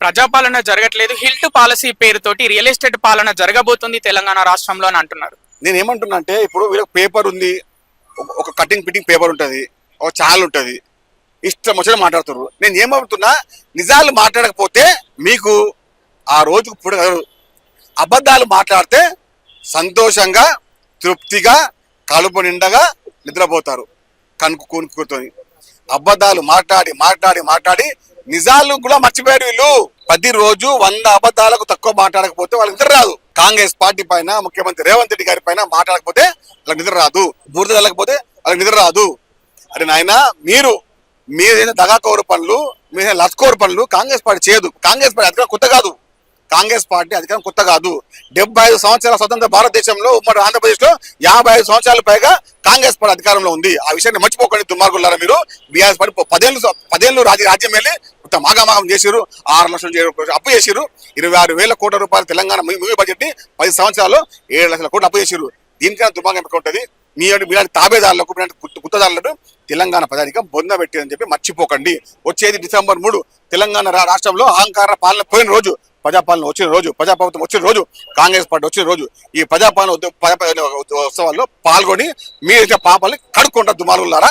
ప్రజాపాలన జరగట్లేదు. HILT policy పేరుతోటి real estate పాలన జరగబోతుంది తెలంగాణ రాష్ట్రంలో అని అంటున్నారు. నేను ఏమంటున్నా అంటే ఇప్పుడు వీళ్ళకి పేపర్ ఉంది. ఒక- కటింగ్ పిటింగ్ పేపర్ ఉంటుంది. ఒక ఛానల్ ఉంటుంది. ఇష్టం వచ్చిన మాట్లాడుతారు నేను ఏమవుతున్నా నిజాలు మాట్లాడకపోతే మీకు ఆ రోజుకు పుడగలరు అబద్ధాలు మాట్లాడితే సంతోషంగా తృప్తిగా కలుపు నిండగా నిద్రపోతారు. కనుకు కొనుక్కుని అబద్ధాలు మాట్లాడి మాట్లాడి మాట్లాడి నిజాలు కూడా మర్చిపోయారు వీళ్ళు. ప్రతి రోజు వంద అబద్ధాలకు తక్కువ మాట్లాడకపోతే వాళ్ళకి నిద్ర రాదు. కాంగ్రెస్ పార్టీ పైన ముఖ్యమంత్రి రేవంత్ రెడ్డి గారి పైన మాట్లాడకపోతే వాళ్ళకి నిద్ర రాదు. బూర్ద వెళ్ళకపోతే వాళ్ళకి నిద్ర రాదు. అరే నాయన మీరు మీరైన దగాకోరు పనులు మీద లస్కోరు పనులు కాంగ్రెస్ పార్టీ చేయదు. కాంగ్రెస్ పార్టీ అధికారం కొత్త కాదు. కాంగ్రెస్ పార్టీ అధికారం కొత్త కాదు. డెబ్బై ఐదు సంవత్సరాల స్వతంత్ర భారతదేశంలో ఉమ్మడి ఆంధ్రప్రదేశ్లో యాభై ఐదు సంవత్సరాల పైగా కాంగ్రెస్ పార్టీ అధికారంలో ఉంది. ఆ విషయాన్ని మర్చిపోకండి దుర్మార్గులారా మీరు. బీఆర్ఎస్ పార్టీ పదేళ్ళు పదేళ్ళు రాజ్యం వెళ్ళి మొత్తం ఆగమాగం చేసిరు ఆరు లక్షల అప్పు చేసిరు ఇరవై ఆరు వేల కోట్ల రూపాయలు తెలంగాణ మూవీ బడ్జెట్ని పది సంవత్సరాలు ఏడు లక్షల కోట్లు అప్పు చేసిరు దీనికన్నా దుర్మార్గం ఎక్కడ ఉంటుంది మీ మీలాంటి తాబేదారులకు మీలాంటి గుత్తదారులను తెలంగాణ ప్రజానికం బొంద పెట్టిందని చెప్పి మర్చిపోకండి. వచ్చేది డిసెంబర్ మూడు. తెలంగాణ రాష్ట్రంలో అహంకార పాలన పోయిన రోజు ప్రజాపాలన వచ్చిన రోజు ప్రజాప్రభుత్వం వచ్చిన రోజు కాంగ్రెస్ పార్టీ వచ్చిన రోజు ఈ ప్రజాపాలన ఉత్సవాల్లో పాల్గొని మీరు పాపాలని కడుక్కుంటారు దుమారులారా